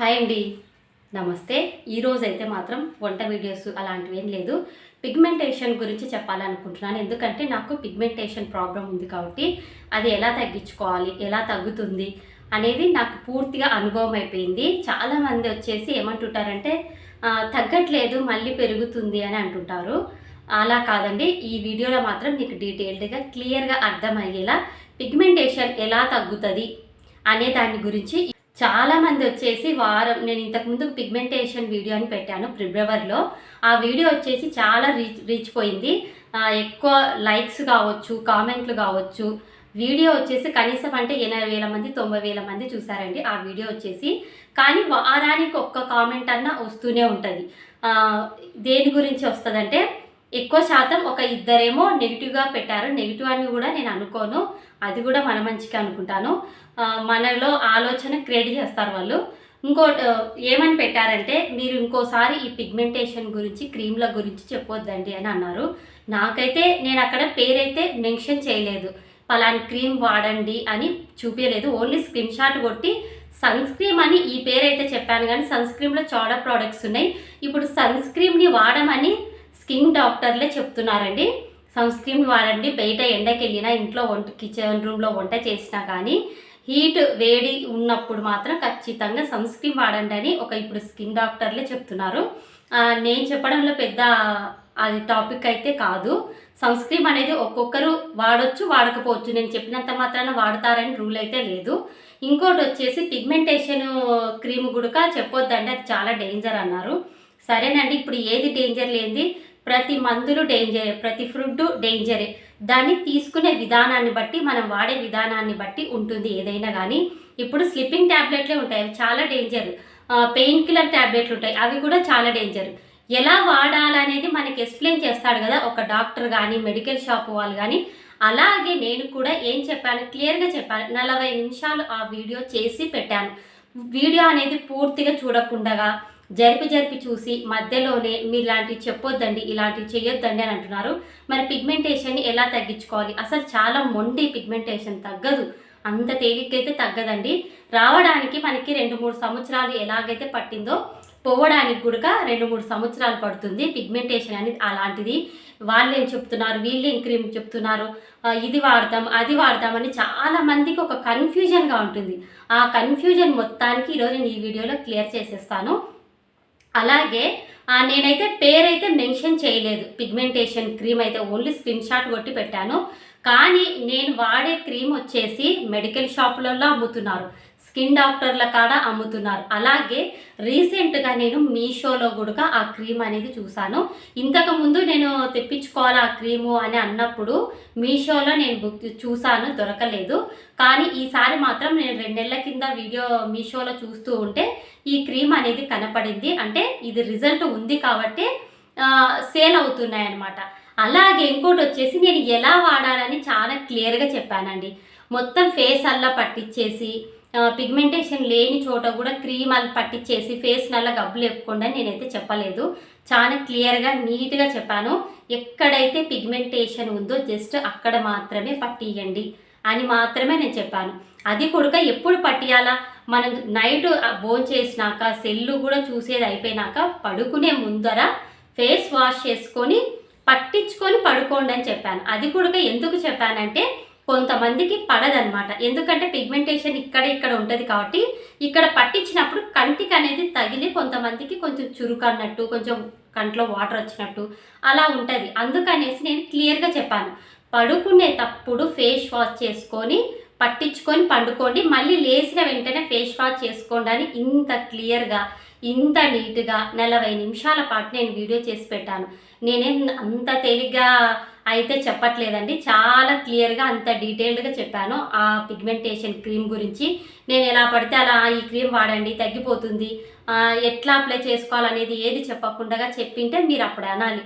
Hi అండి. నమస్తే. ఈరోజు అయితే మాత్రం వంట వీడియోస్ అలాంటివి ఏం లేదు. పిగ్మెంటేషన్ గురించి చెప్పాలనుకుంటున్నాను. ఎందుకంటే నాకు పిగ్మెంటేషన్ ప్రాబ్లం ఉంది కాబట్టి అది ఎలా తగ్గించుకోవాలి ఎలా తగ్గుతుంది అనేది నాకు పూర్తిగా అనుభవం అయిపోయింది. చాలామంది వచ్చేసి ఏమంటుంటారంటే తగ్గట్లేదు మళ్ళీ పెరుగుతుంది అని అంటుంటారు. అలా కాదండి. ఈ వీడియోలో మాత్రం మీకు డీటెయిల్డ్గా క్లియర్గా అర్థమయ్యేలా పిగ్మెంటేషన్ ఎలా తగ్గుతుంది అనే దాని గురించి చాలామంది వచ్చేసి వారం నేను ఇంతకుముందు పిగ్మెంటేషన్ వీడియో అని పెట్టాను ఫిబ్రవరిలో. ఆ వీడియో వచ్చేసి చాలా రీచ్ రీచ్ పోయింది. ఎక్కువ లైక్స్ కావచ్చు కామెంట్లు కావచ్చు. వీడియో వచ్చేసి కనీసం అంటే ఎనభై వేల మంది తొంభై వేల మంది చూసారండి ఆ వీడియో వచ్చేసి. కానీ వారానికి ఒక్క కామెంట్ అన్నా వస్తూనే ఉంటుంది. దేని గురించి వస్తుందంటే ఎక్కువ శాతం ఒక ఇద్దరేమో నెగిటివ్గా పెట్టారు. నెగిటివ్ అని కూడా నేను అనుకోను. అది కూడా మన మంచిగా అనుకుంటాను. మనలో ఆలోచన క్రియేట్ చేస్తారు వాళ్ళు. ఇంకో ఏమని పెట్టారంటే మీరు ఇంకోసారి ఈ పిగ్మెంటేషన్ గురించి క్రీమ్ల గురించి చెప్పొద్దండి అని అన్నారు. నాకైతే నేను అక్కడ పేరైతే మెన్షన్ చేయలేదు. పలాని క్రీమ్ వాడండి అని చూపించలేదు ఓన్లీ స్క్రీన్ షాట్ కొట్టి సన్ స్క్రీమ్ అని ఈ పేరైతే చెప్పాను కానీ సన్ స్క్రీమ్లో చాలా ప్రోడక్ట్స్ ఉన్నాయి. ఇప్పుడు సన్ స్క్రీమ్ని వాడమని స్కిన్ డాక్టర్లే చెప్తున్నారండి. సన్ స్క్రీన్ వాడండి బయట ఎండకి వెళ్ళినా ఇంట్లో వంట కిచెన్ రూమ్లో వంట చేసినా కానీ హీట్ వేడి ఉన్నప్పుడు మాత్రం ఖచ్చితంగా సన్ స్క్రీన్ వాడండి అని ఒక ఇప్పుడు స్కిన్ డాక్టర్లే చెప్తున్నారు. నేను చెప్పడంలో పెద్ద అది టాపిక్ అయితే కాదు. సన్ స్క్రీన్ అనేది ఒక్కొక్కరు వాడొచ్చు వాడకపోవచ్చు. నేను చెప్పినంత మాత్రాన వాడతారని రూల్ అయితే లేదు. ఇంకోటి వచ్చేసి పిగ్మెంటేషన్ క్రీమ్ గుడక చెప్పొద్దండి అది చాలా డేంజర్ అన్నారు. సరేనండి ఇప్పుడు ఏది డేంజర్ లేనిది ప్రతి మందులు డేంజరే ప్రతి ఫుడ్ డేంజరే దాన్ని తీసుకునే విధానాన్ని బట్టి మనం వాడే విధానాన్ని బట్టి ఉంటుంది ఏదైనా కానీ ఇప్పుడు స్లిప్పింగ్ ట్యాబ్లెట్లే ఉంటాయి అవి చాలా డేంజర్ పెయిన్ కిల్లర్ ట్యాబ్లెట్లు ఉంటాయి అవి కూడా చాలా డేంజర్ ఎలా వాడాలనేది మనకి ఎక్స్ప్లెయిన్ చేస్తాడు కదా ఒక డాక్టర్ కానీ మెడికల్ షాప్ వాళ్ళు కానీ అలాగే నేను కూడా ఏం చెప్పాను క్లియర్గా చెప్పాను నలభై నిమిషాలు ఆ వీడియో చేసి పెట్టాను. వీడియో అనేది పూర్తిగా చూడకుండగా జరిపి జరిపి చూసి మధ్యలోనే మీరు ఇలాంటివి చెప్పొద్దండి ఇలాంటివి చేయొద్దండి అని అంటున్నారు. మరి పిగ్మెంటేషన్ని ఎలా తగ్గించుకోవాలి? అసలు చాలా మొండి పిగ్మెంటేషన్ తగ్గదు. అంత తేలికైతే తగ్గదండి. రావడానికి మనకి రెండు మూడు సంవత్సరాలు ఎలాగైతే పట్టిందో పోవడానికి కూడా రెండు మూడు సంవత్సరాలు పడుతుంది పిగ్మెంటేషన్ అనేది అలాంటిది. వాళ్ళు ఏం చెప్తున్నారు? వీళ్ళు ఏం క్రీమ్ చెప్తున్నారు. ఇది వాడతాం అది వాడతామని చాలా మందికి ఒక కన్ఫ్యూజన్గా ఉంటుంది. ఆ కన్ఫ్యూజన్ మొత్తానికి ఈరోజు నేను ఈ వీడియోలో క్లియర్ చేసేస్తాను. అలాగే నేనైతే పేరైతే మెన్షన్ చేయలేదు. పిగ్మెంటేషన్ క్రీమ్ అయితే ఓన్లీ స్క్రీన్ షాట్ కొట్టి పెట్టాను. కానీ నేను వాడే క్రీమ్ వచ్చేసి మెడికల్ షాపులలో అమ్ముతున్నారు. స్కిన్ డాక్టర్ల కాడ అమ్ముతున్నారు. అలాగే రీసెంట్గా నేను మీషోలో కూడా ఆ క్రీమ్ అనేది చూశాను ఇంతకు ముందు నేను తెప్పించుకోవాలి ఆ క్రీము అని అన్నప్పుడు మీషోలో నేను బుక్ చూశాను దొరకలేదు. కానీ ఈసారి మాత్రం నేను రెండు నెలల కింద వీడియో మీషోలో చూస్తూ ఉంటే ఈ క్రీమ్ అనేది కనపడింది. అంటే ఇది రిజల్ట్ ఉంది కాబట్టి సేల్ అవుతున్నాయి అనమాట అలాగే ఇంకోటి వచ్చేసి నేను ఎలా వాడాలని చాలా క్లియర్గా చెప్పానండి. మొత్తం ఫేస్ అల్లా పట్టించేసి పిగ్మెంటేషన్ లేని చోట కూడా క్రీమ్ అది పట్టించేసి ఫేస్ నల్లా గబ్బులు ఎప్పుకోండి నేనైతే చెప్పలేదు. చాలా క్లియర్గా నీట్గా చెప్పాను. ఎక్కడైతే పిగ్మెంటేషన్ ఉందో జస్ట్ అక్కడ మాత్రమే పట్టియండి అని మాత్రమే నేను చెప్పాను. అది కొడుక ఎప్పుడు పట్టియాలా? మనం నైట్ బోన్ చేసినాక సెల్లు కూడా చూసేది అయిపోయినాక పడుకునే ముందర ఫేస్ వాష్ చేసుకొని పట్టించుకొని పడుకోండి అని చెప్పాను. అది కూడా ఎందుకు చెప్పానంటే కొంతమందికి పడదనమాట ఎందుకంటే పిగ్మెంటేషన్ ఇక్కడ ఇక్కడ ఉంటుంది కాబట్టి ఇక్కడ పట్టించినప్పుడు కంటికి అనేది తగిలి కొంతమందికి కొంచెం చురుకు అన్నట్టు కొంచెం కంట్లో వాటర్ వచ్చినట్టు అలా ఉంటుంది. అందుకనేసి నేను క్లియర్గా చెప్పాను. పడుకునేటప్పుడు ఫేస్ వాష్ చేసుకొని పట్టించుకొని పండుకోండి. మళ్ళీ లేచిన వెంటనే ఫేస్ వాష్ చేసుకోండి అని ఇంత క్లియర్గా ఇంత నీట్గా నలభై నిమిషాల పాటు నేను వీడియో చేసి పెట్టాను. నేనేం అంత తేలిగ్గా అయితే చెప్పట్లేదండి. చాలా క్లియర్గా అంత డీటెయిల్డ్గా చెప్పాను ఆ పిగ్మెంటేషన్ క్రీమ్ గురించి. నేను ఎలా పడితే అలా ఈ క్రీమ్ వాడండి తగ్గిపోతుంది. ఎట్లా అప్లై చేసుకోవాలనేది ఏది చెప్పకుండా చెప్పింటే మీరు అప్పుడు అనాలి.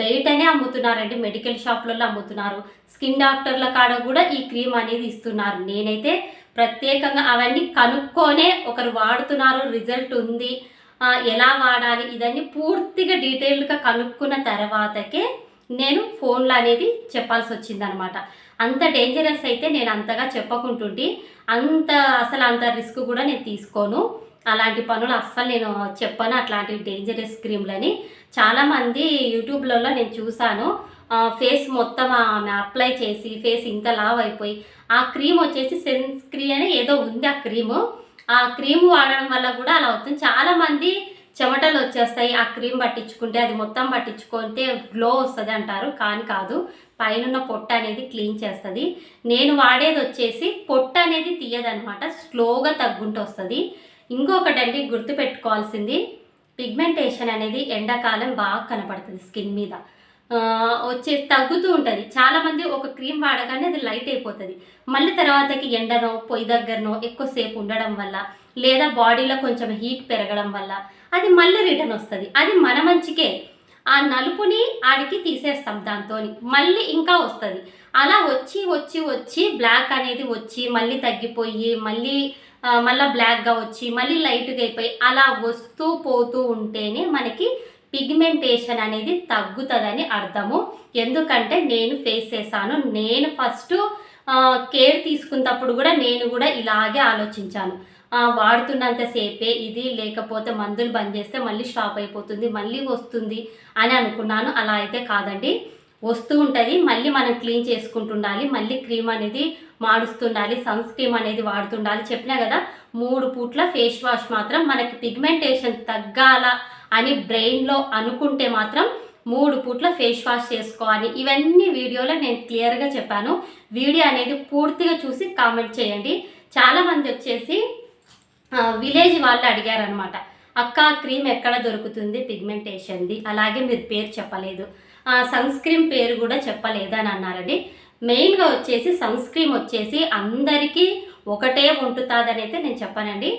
బయటనే అమ్ముతున్నారండి మెడికల్ షాప్లలో అమ్ముతున్నారు. స్కిన్ డాక్టర్ల కాడ కూడా ఈ క్రీమ్ అనేది ఇస్తున్నారు. నేనైతే ప్రత్యేకంగా అవన్నీ కనుక్కొనే ఒకరు వాడుతున్నారు రిజల్ట్ ఉంది. ఎలా వాడాలి ఇదన్నీ పూర్తిగా డీటెయిల్డ్గా కనుక్కున్న తర్వాతకే నేను ఫోన్లో అనేది చెప్పాల్సి వచ్చిందనమాట అంత డేంజరస్ అయితే నేను అంతగా చెప్పకుంటుంటే. అంత అసలు అంత రిస్క్ కూడా నేను తీసుకోను. అలాంటి పనులు అస్సలు నేను చెప్పాను. అట్లాంటి డేంజరస్ క్రీమ్లని చాలామంది యూట్యూబ్లలో నేను చూశాను. ఫేస్ మొత్తం ఆమె అప్లై చేసి ఫేస్ ఇంత లావ్ అయిపోయి ఆ క్రీమ్ వచ్చేసి సెన్స్ క్రీమ్ అని ఏదో ఉంది ఆ క్రీము ఆ క్రీమ్ వాడడం వల్ల కూడా అలా అవుతుంది. చాలామంది చెమటలు వచ్చేస్తాయి ఆ క్రీమ్ పట్టించుకుంటే అది మొత్తం పట్టించుకుంటే గ్లో వస్తుంది అంటారు కానీ కాదు. పైన పొట్ట అనేది క్లీన్ చేస్తుంది. నేను వాడేది వచ్చేసి పొట్ట అనేది తీయదనమాట స్లోగా తగ్గుంటూ వస్తుంది. ఇంకొకటి అండి గుర్తుపెట్టుకోవాల్సింది పిగ్మెంటేషన్ అనేది ఎండాకాలం బాగా కనపడుతుంది స్కిన్ మీద. వచ్చే తగ్గుతూ ఉంటుంది. చాలామంది ఒక క్రీమ్ వాడగానే అది లైట్ అయిపోతుంది. మళ్ళీ తర్వాతకి ఎండనో పొయ్యి దగ్గరనో ఎక్కువసేపు ఉండడం వల్ల లేదా బాడీలో కొంచెం హీట్ పెరగడం వల్ల అది మళ్ళీ రిటర్న్ వస్తుంది. అది మన మంచికే. ఆ నలుపుని ఆడికి తీసేస్తాం దాంతో మళ్ళీ ఇంకా వస్తుంది. అలా వచ్చి వచ్చి వచ్చి బ్లాక్ అనేది వచ్చి మళ్ళీ తగ్గిపోయి మళ్ళీ మళ్ళీ బ్లాక్గా వచ్చి మళ్ళీ లైట్గా అయిపోయి అలా వస్తూ పోతూ ఉంటేనే మనకి పిగ్మెంటేషన్ అనేది తగ్గుతుందని అర్థము. ఎందుకంటే నేను ఫేస్ చేశాను. నేను ఫస్ట్ కేర్ తీసుకున్నప్పుడు కూడా నేను కూడా ఇలాగే ఆలోచించాను. వాడుతున్నంతసేపే ఇది లేకపోతే మందులు బంద్ చేస్తే మళ్ళీ స్టాప్ అయిపోతుంది మళ్ళీ వస్తుంది అని అనుకున్నాను. అలా అయితే కాదండి. వస్తూ ఉంటుంది మళ్ళీ మనం క్లీన్ చేసుకుంటుండాలి మళ్ళీ క్రీమ్ అనేది మాడుస్తుండాలి సన్ స్క్రీమ్ అనేది వాడుతుండాలి. చెప్పినా కదా మూడు పూట్ల ఫేస్ వాష్ మాత్రం మనకి పిగ్మెంటేషన్ తగ్గాల అని బ్రెయిన్లో అనుకుంటే మాత్రం మూడు పూట్ల ఫేస్ వాష్ చేసుకోవాలి. ఇవన్నీ వీడియోలో నేను క్లియర్గా చెప్పాను. వీడియో అనేది పూర్తిగా చూసి కామెంట్ చేయండి. చాలామంది వచ్చేసి విలేజ్ వాళ్ళు అడిగారనమాట అక్క క్రీమ్ ఎక్కడ దొరుకుతుంది? పిగ్మెంటేషన్ది. అలాగే మీరు పేరు చెప్పలేదు. సన్ స్క్రీన్ పేరు కూడా చెప్పలేదు అని అన్నారండి. మెయిన్గా వచ్చేసి సన్ స్క్రీమ్ వచ్చేసి అందరికీ ఒకటే ఉంటుందని అయితే నేను చెప్పానండి.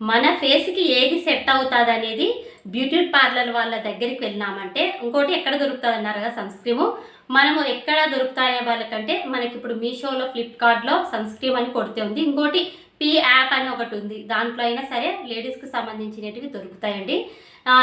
మన ఫేస్కి ఏది సెట్ అవుతుంది అనేది బ్యూటీ పార్లర్ వాళ్ళ దగ్గరికి వెళ్ళినామంటే ఇంకోటి ఎక్కడ దొరుకుతుంది అన్నారు కదా సన్ స్క్రీము మనము ఎక్కడ దొరుకుతాయనే వాళ్ళకంటే మనకి ఇప్పుడు మీషోలో ఫ్లిప్కార్ట్లో సన్ స్క్రీమ్ అని కొడితే ఉంది. ఇంకోటి పీ యాప్ అని ఒకటి ఉంది. దాంట్లో అయినా సరే లేడీస్కి సంబంధించినవి దొరుకుతాయండి.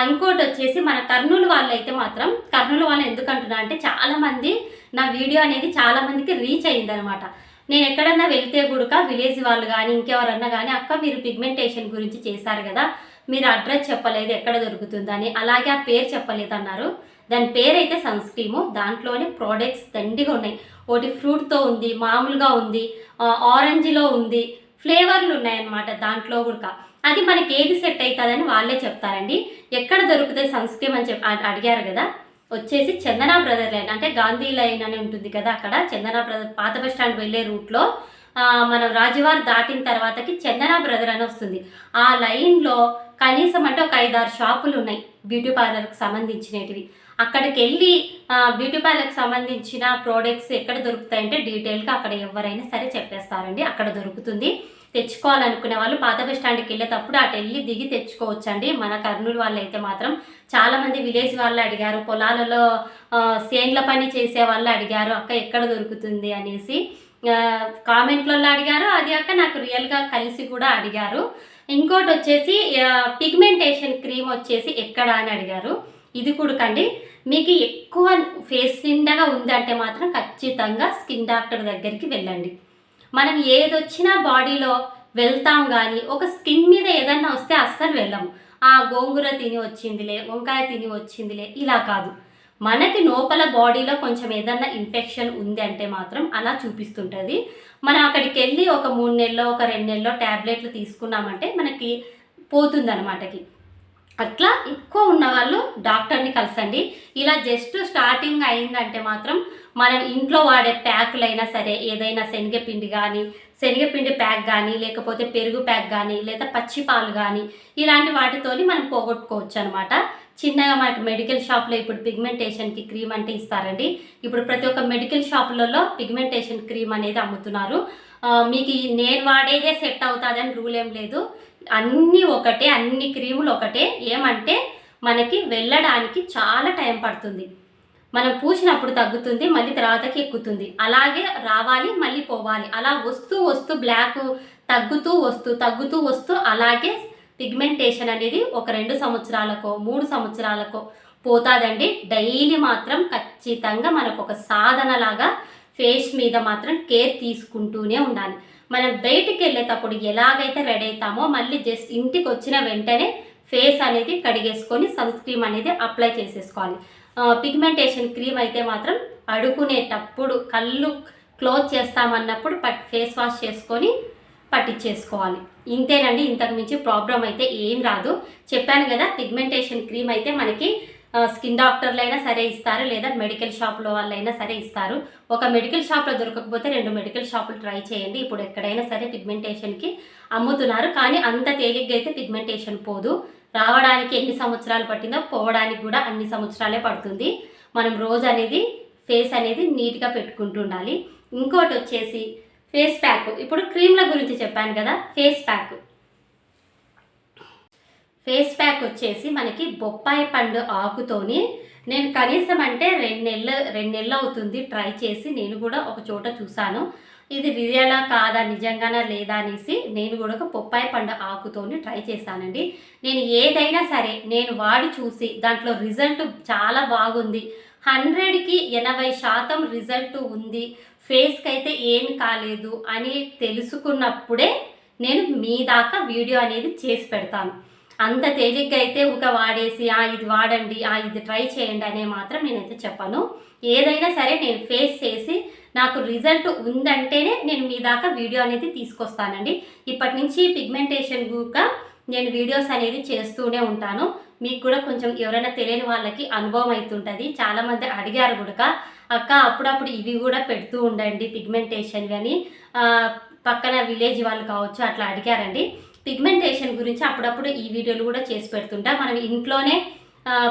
ఇంకోటి వచ్చేసి మన కర్నూలు వాళ్ళు అయితే మాత్రం కర్నూలు వాళ్ళు ఎందుకు అంటున్నా అంటే చాలామంది నా వీడియో అనేది చాలామందికి రీచ్ అయ్యిందనమాట. నేను ఎక్కడన్నా వెళ్తే గుడుక విలేజ్ వాళ్ళు కానీ ఇంకెవరన్నా కానీ అక్క మీరు పిగ్మెంటేషన్ గురించి చేశారు కదా మీరు అడ్రస్ చెప్పలేదు ఎక్కడ దొరుకుతుందని అలాగే ఆ పేరు చెప్పలేదు అన్నారు దాని పేరైతే సన్ స్క్రీము దాంట్లోనే ప్రోడక్ట్స్ దండిగా ఉన్నాయి. ఒకటి ఫ్రూట్తో ఉంది మామూలుగా ఉంది ఆరెంజ్లో ఉంది ఫ్లేవర్లు ఉన్నాయన్నమాట దాంట్లో కూడా అది మనకి ఏది సెట్ అవుతుందని వాళ్ళే చెప్తారండి. ఎక్కడ దొరుకుతాయి సన్ స్క్రీమ్ అని చెప్పి అడిగారు కదా. వచ్చేసి చందన బ్రదర్ లైన్ అంటే గాంధీ లైన్ అని ఉంటుంది కదా అక్కడ. చందన బ్రదర్ పాత బస్ స్టాండ్ వెళ్ళే రూట్లో మనం రాజువారు దాటిన తర్వాతకి చందన బ్రదర్ అని వస్తుంది. ఆ లైన్లో కనీసం అంటే ఒక ఐదారు షాపులు ఉన్నాయి బ్యూటీ పార్లర్కి సంబంధించినవి అక్కడికి వెళ్ళి బ్యూటీ పార్లర్కి సంబంధించిన ప్రోడక్ట్స్ ఎక్కడ దొరుకుతాయంటే డీటెయిల్గా అక్కడ ఎవరైనా సరే చెప్పేస్తారండి. అక్కడ దొరుకుతుంది. తెచ్చుకోవాలనుకునే వాళ్ళు పాత బస్ స్టాండ్కి వెళ్ళేటప్పుడు అటు వెళ్ళి దిగి తెచ్చుకోవచ్చండి. మన కర్నూలు వాళ్ళు అయితే మాత్రం చాలామంది విలేజ్ వాళ్ళు అడిగారు. పొలాలలో సేన్ల పని చేసే వాళ్ళు అడిగారు. అక్క ఎక్కడ దొరుకుతుంది? అనేసి కామెంట్లలో అడిగారు. అది అక్క నాకు రియల్గా కలిసి కూడా అడిగారు. ఇంకోటి వచ్చేసి పిగ్మెంటేషన్ క్రీమ్ వచ్చేసి ఎక్కడ అని అడిగారు. ఇది కూడకండి. మీకు ఎక్కువ ఫేస్ నిండగా ఉందంటే మాత్రం ఖచ్చితంగా స్కిన్ డాక్టర్ దగ్గరికి వెళ్ళండి. మనం ఏదొచ్చినా బాడీలో వెళ్తాం కానీ ఒక స్కిన్ మీద ఏదన్నా వస్తే అస్సలు వెళ్ళము ఆ గోంగూర తిని వచ్చిందిలే వంకాయ తిని వచ్చిందిలే ఇలా కాదు. మనకి లోపల బాడీలో కొంచెం ఏదన్నా ఇన్ఫెక్షన్ ఉంది అంటే మాత్రం అలా చూపిస్తుంటుంది. మనం అక్కడికి వెళ్ళి ఒక మూడు నెలలో ఒక రెండు నెలలో ట్యాబ్లెట్లు తీసుకున్నామంటే మనకి పోతుందన్నమాటకి. అట్లా ఎక్కువ ఉన్న వాళ్ళు డాక్టర్ని కలిసండి. ఇలా జస్ట్ స్టార్టింగ్ అయిందంటే మాత్రం మనం ఇంట్లో వాడే ప్యాకులైనా సరే ఏదైనా శనగపిండి కానీ శనగపిండి ప్యాక్ కానీ లేకపోతే పెరుగు ప్యాక్ కానీ లేదా పచ్చిపాలు కానీ ఇలాంటి వాటితోని మనం పోగొట్టుకోవచ్చు అనమాట చిన్నగా మనకి మెడికల్ షాప్లో ఇప్పుడు పిగ్మెంటేషన్కి క్రీమ్ అంటే ఇస్తారండి. ఇప్పుడు ప్రతి ఒక్క మెడికల్ షాపులలో పిగ్మెంటేషన్ క్రీమ్ అనేది అమ్ముతున్నారు. మీకు నేను వాడేదే సెట్ అవుతుందని రూల్ ఏం లేదు. అన్నీ ఒకటే అన్ని క్రీములు ఒకటే. ఏమంటే మనకి వెళ్ళడానికి చాలా టైం పడుతుంది. మనం పూసినప్పుడు తగ్గుతుంది మళ్ళీ తర్వాతకి ఎక్కుతుంది. అలాగే రావాలి మళ్ళీ పోవాలి. అలా వస్తూ వస్తూ బ్లాక్ తగ్గుతూ వస్తూ తగ్గుతూ వస్తూ అలాగే పిగ్మెంటేషన్ అనేది ఒక రెండు సంవత్సరాలకో మూడు సంవత్సరాలకో పోతాదండి. డైలీ మాత్రం ఖచ్చితంగా మనకు ఒక సాధనలాగా ఫేస్ మీద మాత్రం కేర్ తీసుకుంటూనే ఉండాలి. మనం బయటికి వెళ్ళేటప్పుడు ఎలాగైతే రెడీ అవుతామో మళ్ళీ జస్ట్ ఇంటికి వచ్చిన వెంటనే ఫేస్ అనేది కడిగేసుకొని సన్ స్క్రీమ్ అనేది అప్లై చేసేసుకోవాలి. పిగ్మెంటేషన్ క్రీమ్ అయితే మాత్రం అడుకునేటప్పుడు కళ్ళు క్లోజ్ చేస్తామన్నప్పుడు పట్ ఫేస్ వాష్ చేసుకొని పట్టించేసుకోవాలి. ఇంతేనండి ఇంతకు మించి ప్రాబ్లం అయితే ఏం రాదు. చెప్పాను కదా పిగ్మెంటేషన్ క్రీమ్ అయితే మనకి స్కిన్ డాక్టర్లు అయినా సరే ఇస్తారు లేదా మెడికల్ షాప్లో వాళ్ళైనా సరే ఇస్తారు. ఒక మెడికల్ షాప్లో దొరకకపోతే రెండు మెడికల్ షాపులు ట్రై చేయండి. ఇప్పుడు ఎక్కడైనా సరే పిగ్మెంటేషన్కి అమ్ముతున్నారు కానీ అంత తేలిగ్గా అయితే పిగ్మెంటేషన్ పోదు. రావడానికి ఎన్ని సంవత్సరాలు పట్టిందో పోవడానికి కూడా అన్ని సంవత్సరాలే పడుతుంది. మనం రోజు అనేది ఫేస్ అనేది నీట్గా పెట్టుకుంటూ ఉండాలి ఇంకోటి వచ్చేసి ఫేస్ ప్యాక్. ఇప్పుడు క్రీమ్ల గురించి చెప్పాను కదా ఫేస్ ప్యాక్. ఫేస్ ప్యాక్ వచ్చేసి మనకి బొప్పాయి పండు ఆకుతోని నేను కనీసం అంటే రెండు నెలలు రెండు నెలలు అవుతుంది ట్రై చేసి నేను కూడా ఒక చోట చూశాను. ఇది రియలా కాదా నిజంగానా లేదా అనేసి నేను కూడా ఒక బొప్పాయి పండు ఆకుతోని ట్రై చేశానండి. నేను ఏదైనా సరే నేను వాడి చూసి దాంట్లో రిజల్ట్ చాలా బాగుంది. హండ్రెడ్కి ఎనభై శాతం రిజల్ట్ ఉంది. ఫేస్కి అయితే ఏమి కాలేదు అని తెలుసుకున్నప్పుడే నేను మీ దాకా వీడియో అనేది చేసి పెడతాను. అంత తేలిగ్గా అయితే ఒక వాడేసి ఆ ఇది వాడండి ఆ ఇది ట్రై చేయండి అనే మాత్రం నేనైతే చెప్పను. ఏదైనా సరే నేను ఫేస్ చేసి నాకు రిజల్ట్ ఉందంటేనే నేను మీ దాకా వీడియో అనేది తీసుకొస్తానండి. ఇప్పటి నుంచి పిగ్మెంటేషన్ గుక నేను వీడియోస్ అనేది చేస్తూనే ఉంటాను. మీకు కూడా కొంచెం ఎవరైనా తెలియని వాళ్ళకి అనుభవం అవుతుంటుంది చాలామంది అడిగారు కూడా అక్క అప్పుడప్పుడు ఇవి కూడా పెడుతూ ఉండండి పిగ్మెంటేషన్ అని. పక్కన విలేజ్ వాళ్ళు కావచ్చు అట్లా అడిగారండి. పిగ్మెంటేషన్ గురించి అప్పుడప్పుడు ఈ వీడియోలు కూడా చేసి పెడుతుంటా. మనం ఇంట్లోనే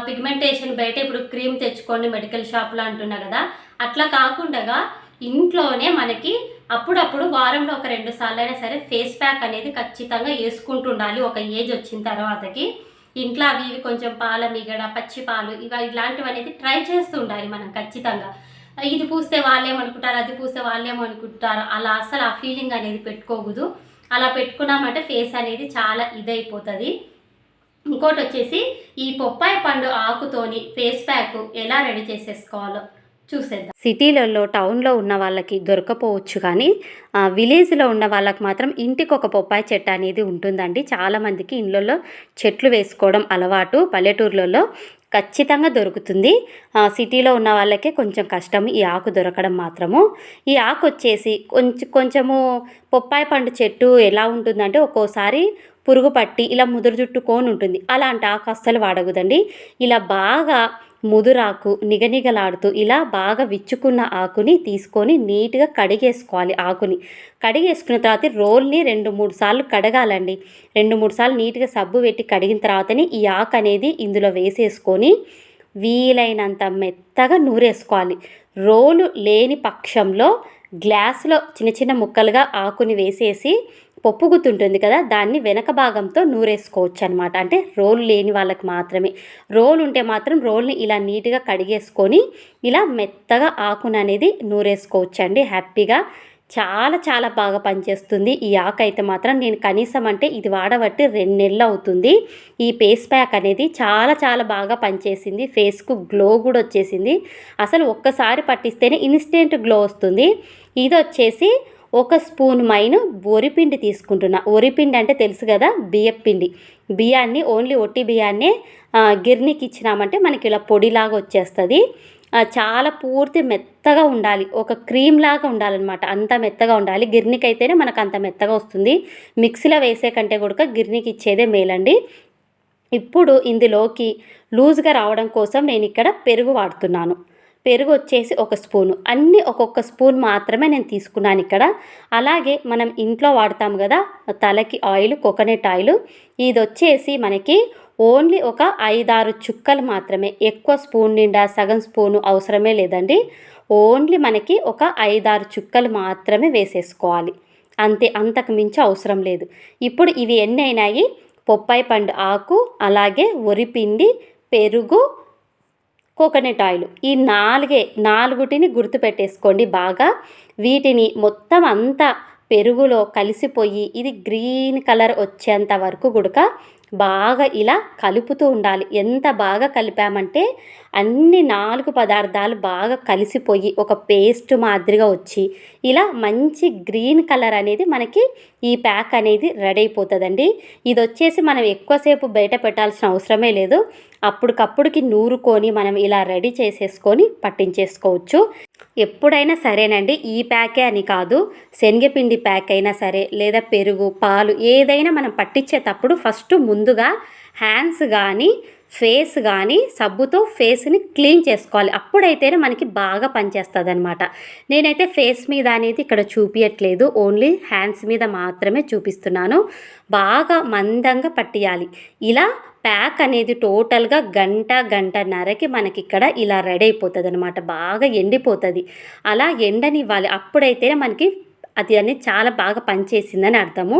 పిగ్మెంటేషన్ బయట ఇప్పుడు క్రీమ్ తెచ్చుకోండి మెడికల్ షాప్లో అంటున్నా కదా. అట్లా కాకుండా ఇంట్లోనే మనకి అప్పుడప్పుడు వారంలో ఒక రెండు సార్లు అయినా సరే ఫేస్ ప్యాక్ అనేది ఖచ్చితంగా వేసుకుంటుండాలి ఒక ఏజ్ వచ్చిన తర్వాతకి. ఇంట్లో అవి ఇవి కొంచెం పాల మిగడ పచ్చి పాలు ఇవి ఇలాంటివి అనేది ట్రై చేస్తూ ఉండాలి మనం ఖచ్చితంగా. ఇది పూస్తే వాళ్ళేమనుకుంటారు అది పూస్తే వాళ్ళేమనుకుంటారు అలా అసలు ఆ ఫీలింగ్ అనేది పెట్టుకోకూడదు. అలా పెట్టుకున్నామంటే ఫేస్ అనేది చాలా ఇదైపోతుంది. ఇంకోటి వచ్చేసి ఈ పొప్పాయి పండు ఆకుతోని ఫేస్ ప్యాక్ ఎలా రెడీ చేసేసుకోవాలో చూసేద్దాం. సిటీలలో టౌన్లో ఉన్న వాళ్ళకి దొరకపోవచ్చు కానీ ఆ, విలేజ్లో ఉన్న వాళ్ళకి మాత్రం ఇంటికి ఒక బొప్పాయి చెట్టు అనేది ఉంటుందండి. చాలామందికి ఇళ్ళల్లో చెట్లు వేసుకోవడం అలవాటు. పల్లెటూర్లలో ఖచ్చితంగా దొరుకుతుంది. సిటీలో ఉన్న వాళ్ళకే కొంచెం కష్టం ఈ ఆకు దొరకడం మాత్రము. ఈ ఆకు వచ్చేసి కొంచెం కొంచెము పొప్పాయి పండు చెట్టు ఎలా ఉంటుందంటే ఒక్కోసారి పురుగు పట్టి ఇలా ముదురు జుట్టుకొని ఉంటుంది అలాంటి ఆకు అస్సలు వాడకూడదండి ఇలా బాగా ముదురాకు నిగనిగలాడుతూ ఇలా బాగా విచ్చుకున్న ఆకుని తీసుకొని నీట్గా కడిగేసుకోవాలి ఆకుని. కడిగేసుకున్న తర్వాత రోల్ని రెండు మూడు సార్లు కడగాలండి. రెండు మూడు సార్లు నీట్గా సబ్బు పెట్టి కడిగిన తర్వాతనే ఈ ఆకు అనేది ఇందులో వేసేసుకొని వీలైనంత మెత్తగా నూరేసుకోవాలి. రోలు లేని పక్షంలో గ్లాసులో చిన్న చిన్న ముక్కలుగా ఆకుని వేసేసి పొప్పుగుతుంటుంది కదా దాన్ని వెనక భాగంతో నూరేసుకోవచ్చు అనమాట అంటే రోల్ లేని వాళ్ళకి మాత్రమే. రోల్ ఉంటే మాత్రం రోల్ని ఇలా నీట్గా కడిగేసుకొని ఇలా మెత్తగా ఆకును అనేది నూరేసుకోవచ్చు అండి హ్యాపీగా చాలా చాలా బాగా పనిచేస్తుంది. ఈ ఆకు అయితే మాత్రం నేను కనీసం అంటే ఇది వాడబట్టి రెండు నెలలు అవుతుంది. ఈ ఫేస్ ప్యాక్ అనేది చాలా చాలా బాగా పనిచేసింది. ఫేస్కు గ్లో కూడా వచ్చేసింది. అసలు ఒక్కసారి పట్టిస్తేనే ఇన్స్టెంట్ గ్లో వస్తుంది. ఇది వచ్చేసి ఒక స్పూన్ మైన వరిపిండి తీసుకుంటున్నా. వరిపిండి అంటే తెలుసు కదా బియ్యపిండి బియ్యాన్ని ఓన్లీ ఒట్టి బియ్యాన్నే గిర్నీకి ఇచ్చినామంటే మనకి ఇలా పొడిలాగా వచ్చేస్తుంది. చాలా పూర్తి మెత్తగా ఉండాలి. ఒక క్రీమ్ లాగా ఉండాలన్నమాట. అంత మెత్తగా ఉండాలి. గిర్నీకి అయితేనే మనకు అంత మెత్తగా వస్తుంది. మిక్సీలో వేసే కంటే కూడా గిర్నీకి ఇచ్చేదే మేలండి. ఇప్పుడు ఇందులోకి లూజ్గా రావడం కోసం నేను ఇక్కడ పెరుగు వాడుతున్నాను. పెరుగు వచ్చేసి ఒక స్పూను. అన్నీ ఒక్కొక్క స్పూన్ మాత్రమే నేను తీసుకున్నాను ఇక్కడ. అలాగే మనం ఇంట్లో వాడతాం కదా తలకి ఆయిల్ కోకోనట్ ఆయిల్. ఇది వచ్చేసి మనకి ఓన్లీ ఒక ఐదారు చుక్కలు మాత్రమే. ఎక్కువ స్పూన్ నిండా సగం స్పూను అవసరమే లేదండి. ఓన్లీ మనకి ఒక ఐదారు చుక్కలు మాత్రమే వేసేసుకోవాలి. అంతే అంతకు మించి అవసరం లేదు. ఇప్పుడు ఇవి ఎన్ని అయినాయి? పొప్పాయి పండు ఆకు అలాగే వరిపిండి పెరుగు కోకోనట్ ఆయిల్. ఈ నాలుగే నాలుగుటిని గుర్తుపెట్టేసుకోండి బాగా. వీటిని మొత్తం అంతా పెరుగులో కలిసిపోయి ఇది గ్రీన్ కలర్ వచ్చేంత వరకు గుడక బాగా ఇలా కలుపుతూ ఉండాలి. ఎంత బాగా కలిపామంటే అన్ని నాలుగు పదార్థాలు బాగా కలిసిపోయి ఒక పేస్ట్ మాదిరిగా వచ్చి ఇలా మంచి గ్రీన్ కలర్ అనేది మనకి ఈ ప్యాక్ అనేది రెడీ అయిపోతుందండి. ఇది వచ్చేసి మనం ఎక్కువసేపు బయట పెట్టాల్సిన అవసరమే లేదు. అప్పటికప్పుడుకి నూరుకొని మనం ఇలా రెడీ చేసేసుకొని పట్టించేసుకోవచ్చు. ఎప్పుడైనా సరేనండి ఈ ప్యాకే అని కాదు. శనగపిండి ప్యాక్ అయినా సరే లేదా పెరుగు పాలు ఏదైనా మనం పట్టించేటప్పుడు ఫస్ట్ ముందుగా హ్యాండ్స్ కానీ ఫేస్ కానీ సబ్బుతో ఫేస్ని క్లీన్ చేసుకోవాలి. అప్పుడైతేనే మనకి బాగా పనిచేస్తుంది అనమాట నేనైతే ఫేస్ మీద అనేది ఇక్కడ చూపించట్లేదు ఓన్లీ హ్యాండ్స్ మీద మాత్రమే చూపిస్తున్నాను. బాగా మందంగా పట్టియాలి. ఇలా ప్యాక్ అనేది టోటల్గా గంట గంటన్నరకి మనకి ఇక్కడ ఇలా రెడీ అయిపోతుంది అనమాట బాగా ఎండిపోతుంది. అలా ఎండనివ్వాలి. అప్పుడైతేనే మనకి అది అనేది చాలా బాగా పనిచేసిందని అర్థము.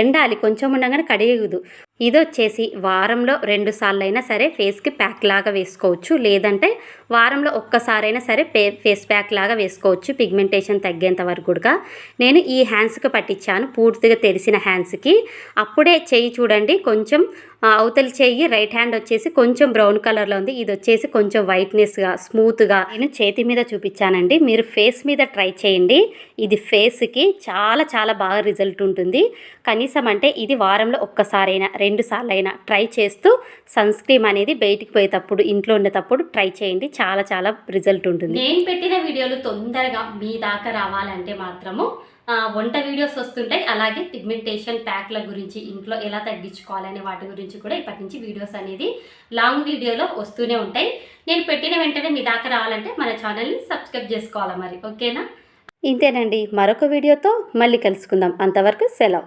ఎండాలి. కొంచెం ఉండగానే కడిగదు ఇది వచ్చేసి వారంలో రెండు సార్లైనా అయినా సరే ఫేస్కి ప్యాక్ లాగా వేసుకోవచ్చు. లేదంటే వారంలో ఒక్కసారైనా సరే పే ఫేస్ ప్యాక్ లాగా వేసుకోవచ్చు పిగ్మెంటేషన్ తగ్గేంత వరకు కూడా. నేను ఈ హ్యాండ్స్కి పట్టించాను పూర్తిగా తెరిసిన హ్యాండ్స్కి అప్పుడే చెయ్యి చూడండి కొంచెం అవతలి చెయ్యి రైట్ హ్యాండ్ వచ్చేసి కొంచెం బ్రౌన్ కలర్లో ఉంది. ఇది వచ్చేసి కొంచెం వైట్నెస్గా స్మూత్గా నేను చేతి మీద చూపించానండి. మీరు ఫేస్ మీద ట్రై చేయండి. ఇది ఫేస్కి చాలా చాలా బాగా రిజల్ట్ ఉంటుంది. కనీసం అంటే ఇది వారంలో ఒక్కసారైనా రెండు సార్లు అయినా ట్రై చేస్తూ సన్ స్క్రీమ్ అనేది బయటికి పోయేటప్పుడు ఇంట్లో ఉండేటప్పుడు ట్రై చేయండి. చాలా చాలా రిజల్ట్ ఉంటుంది. నేను పెట్టిన వీడియోలు తొందరగా మీ దాకా రావాలంటే మాత్రము వంట వీడియోస్ వస్తుంటాయి. అలాగే పిగ్మెంటేషన్ ప్యాక్ల గురించి ఇంట్లో ఎలా తగ్గించుకోవాలనే వాటి గురించి కూడా ఇప్పటి నుంచి వీడియోస్ అనేది లాంగ్ వీడియోలో వస్తూనే ఉంటాయి. నేను పెట్టిన వెంటనే మీ దాకా రావాలంటే మన ఛానల్ని సబ్స్క్రైబ్ చేసుకోవాలా మరి. ఓకేనా? ఇంతేనండి. మరొక వీడియోతో మళ్ళీ కలుసుకుందాం. అంతవరకు సెలవు.